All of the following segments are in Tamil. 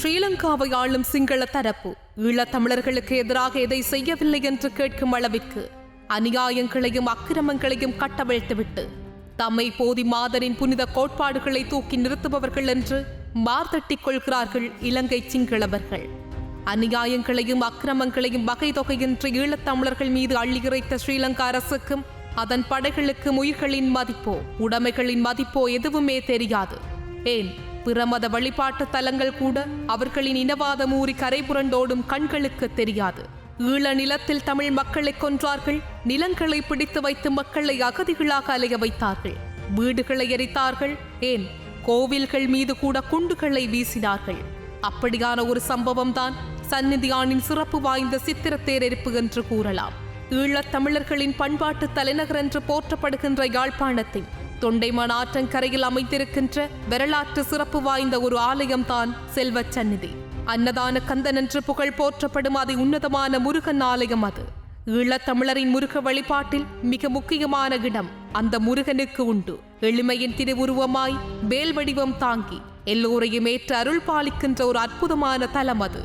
ஸ்ரீலங்காவை ஆளும் சிங்கள தரப்பு ஈழத்தமிழர்களுக்கு எதிராக எதை செய்யவில்லை என்று கேட்கும் அளவிற்கு அநியாயங்களையும் அக்கிரமங்களையும் கட்டவிழ்த்துவிட்டு தம்மை போதி மாதரின் புனித கோட்பாடுகளை தூக்கி நிறுத்துபவர்கள் என்று மார்தட்டிக் கொள்கிறார்கள் இலங்கை சிங்களவர்கள். அநியாயங்களையும் அக்கிரமங்களையும் வகை தொகையின்றி ஈழத்தமிழர்கள் மீது அள்ளியிறைத்த ஸ்ரீலங்கா அரசுக்கும் அதன் படைகளுக்கும் உயிர்களின் மதிப்போ உடைமைகளின் மதிப்போ எதுவுமே தெரியாது. ஏன்? பிறமத வழிபாட்டு தலங்கள் கூட அவர்களின் இனவாத மூறி கரைபுரண்டோடும் கண்களுக்கு தெரியாது. ஈழ நிலத்தில் தமிழ் மக்களை கொன்றார்கள். நிலங்களை பிடித்து வைத்து மக்களை அகதிகளாக அலைய வைத்தார்கள். வீடுகளை எரித்தார்கள். ஏன்? கோவில்கள் மீது கூட குண்டுகளை வீசினார்கள். அப்படியான ஒரு சம்பவம் தான் சந்நிதியானின் சிறப்பு வாய்ந்த சித்திரத்தேர் எரிப்பு என்று கூறலாம். ஈழத் தமிழர்களின் பண்பாட்டு தலைநகர் என்று போற்றப்படுகின்ற யாழ்ப்பாணத்தின் தொண்டைமான் ஆற்றங்கரையில் அமைந்திருக்கின்ற வரலாற்று சிறப்பு வாய்ந்த ஒரு ஆலயம்தான் செல்வச் சந்நிதி அன்னதான கந்தன் என்று புகழ் போற்றப்படும் அதி உன்னதமான முருகன் ஆலயம் அது. ஈழத்தமிழரின் முருக வழிபாட்டில் மிக முக்கியமான இடம் அந்த முருகனுக்கு உண்டு. எளிமையின் திருவுருவமாய் வேல் வடிவம் தாங்கி எல்லோரையும் ஏற்று அருள் பாலிக்கின்ற ஒரு அற்புதமான தலம் அது.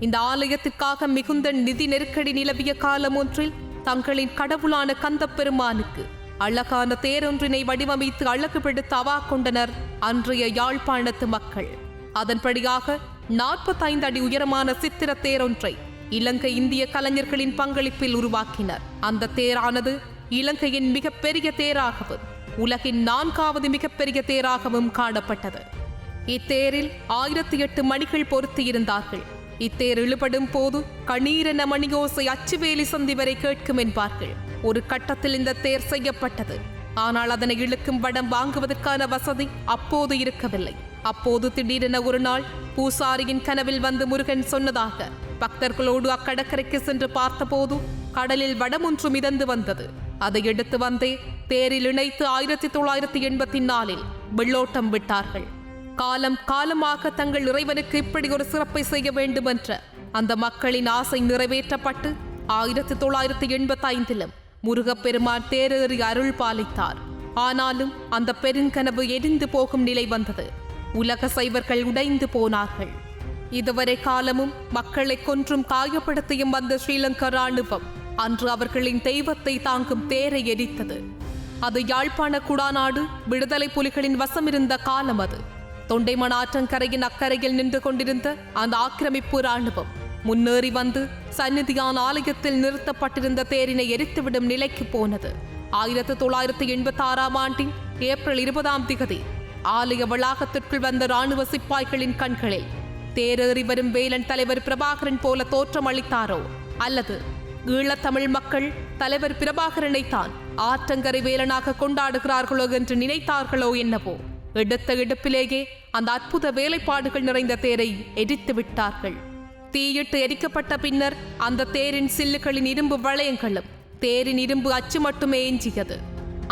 இந்த ஆலயத்திற்காக மிகுந்த நிதி நெருக்கடி நிலவிய காலம் ஒன்றில் தங்களின் கடவுளான கந்தப் பெருமானுக்கு அழகான தேரொன்றினை வடிவமைத்து அழகுபடுத்த அவா கொண்டனர் அன்றைய யாழ்ப்பாணத்து மக்கள். அதன்படியாக நாற்பத்தைந்து அடி உயரமான சித்திர தேரொன்றை இலங்கை இந்திய கலைஞர்களின் பங்களிப்பில் உருவாக்கினர். அந்த தேரானது இலங்கையின் மிகப்பெரிய தேராகவும் உலகின் நான்காவது மிகப்பெரிய தேராகவும் காணப்பட்டது. இத்தேரில் ஆயிரத்தி எட்டு மணிகள் பொருத்தியிருந்தார்கள். இத்தேர் இழுபடும் போது கணீரென மணியோசை அச்சுவேலி சந்தி வரை கேட்கும் என்பார்கள். ஒரு கட்டத்தில் இந்த தேர் செய்யப்பட்டது. ஆனால் அதனை இழுக்கும் வடம் வாங்குவதற்கான வசதி அப்போது இருக்கவில்லை. அப்போது திடீரென ஒரு நாள் பூசாரியின் கனவில் வந்து முருகன் சொன்னதாக பக்தர்களோடு அக்கடற்கரைக்கு சென்று பார்த்தபோது கடலில் வடம் ஒன்று மிதந்து வந்தது. அதை எடுத்து வந்தே தேரில் இணைத்து ஆயிரத்தி தொள்ளாயிரத்தி எண்பத்தி நாலில் வெள்ளோட்டம் விட்டார்கள். காலம் காலமாக தங்கள் இறைவனுக்கு இப்படி ஒரு சிறப்பை செய்ய வேண்டும் என்ற அந்த மக்களின் ஆசை நிறைவேற்றப்பட்டு ஆயிரத்தி தொள்ளாயிரத்தி எண்பத்தி ஐந்திலும் முருகப்பெருமான் தேரேறி அருள் பாலித்தார். ஆனாலும் அந்த பெருங்கனவு எரிந்து போகும் நிலை வந்தது. உலக சைவர்கள் உடைந்து போனார்கள். இதுவரை காலமும் மக்களை கொன்றும் காயப்படுத்தியும் வந்த ஸ்ரீலங்கா ராணுவம் அன்று அவர்களின் தெய்வத்தை தாங்கும் தேரை எரித்தது. அது யாழ்ப்பாண குடாநாடு விடுதலை புலிகளின் வசமிருந்த காலம் அது. தொண்டைமன் ஆற்றங்கரையின் அக்கரையில் நின்று கொண்டிருந்த அந்த ஆக்கிரமிப்பு ராணுவம் முன்னேறி வந்து சந்நிதியான் ஆலயத்தில் நிறுத்தப்பட்டிருந்த தேரினை எரித்துவிடும் நிலைக்கு போனது. ஆயிரத்தி தொள்ளாயிரத்தி எண்பத்தி ஆறாம் ஆண்டின் ஏப்ரல் இருபதாம் திகதி ஆலய வளாகத்திற்குள் வந்த ராணுவ சிப்பாய்களின் கண்களில் தேரேறி வரும் வேலன் தலைவர் பிரபாகரன் போல தோற்றம் அளித்தாரோ? அல்லது ஈழத்தமிழ் மக்கள் தலைவர் பிரபாகரனைத்தான் ஆற்றங்கரை வேலனாக கொண்டாடுகிறார்களோ என்று நினைத்தார்களோ என்னவோ? எடுத்த எடுப்பிலேயே அந்த அற்புத வேலைப்பாடுகள் நிறைந்த தேரை எரித்து விட்டார்கள். தீயிட்டு எரிக்கப்பட்ட பின்னர் அந்த தேரின் சில்லுகளின் இரும்பு வளையங்களும் தேரின் இரும்பு அச்சு மட்டுமே எஞ்சியது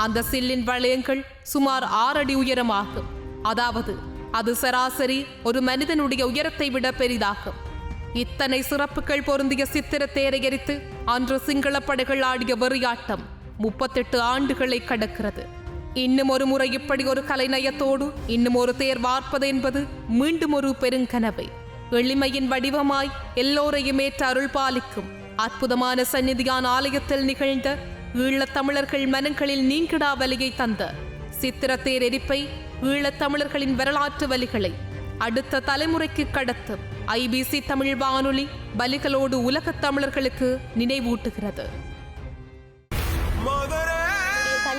அந்த சில்லின் வளையங்கள் சுமார் ஆறடி உயரமாகும். அதாவது அது சராசரி ஒரு மனிதனுடைய உயரத்தை விட பெரிதாகும். இத்தனை சிறப்புகள் பொருந்திய சித்திர தேரை எரித்து அன்று சிங்களப்படைகள் ஆடிய வெறியாட்டம் முப்பத்தெட்டு ஆண்டுகளை கடக்கிறது. இன்னும் ஒரு முறை இப்படி ஒரு கலைநயத்தோடு இன்னும் ஒரு தேர் வார்ப்பது என்பது மீண்டும் ஒரு பெருங்கனவை. எளிமையின் வடிவமாய் எல்லோரையும் ஏற்ற அருள் பாலிக்கும் அற்புதமான சந்நிதியான ஆலயத்தில் நிகழ்ந்த ஈழத் தமிழர்கள் மனங்களில் நீங்கிடா வலியை தந்த சித்திரத்தேர் எரிப்பை ஈழத் தமிழர்களின் வரலாற்று வலிகளை அடுத்த தலைமுறைக்கு கடத்தும் ஐபிசி தமிழ் வானொலி பலிகளோடு உலகத் தமிழர்களுக்கு நினைவூட்டுகிறது.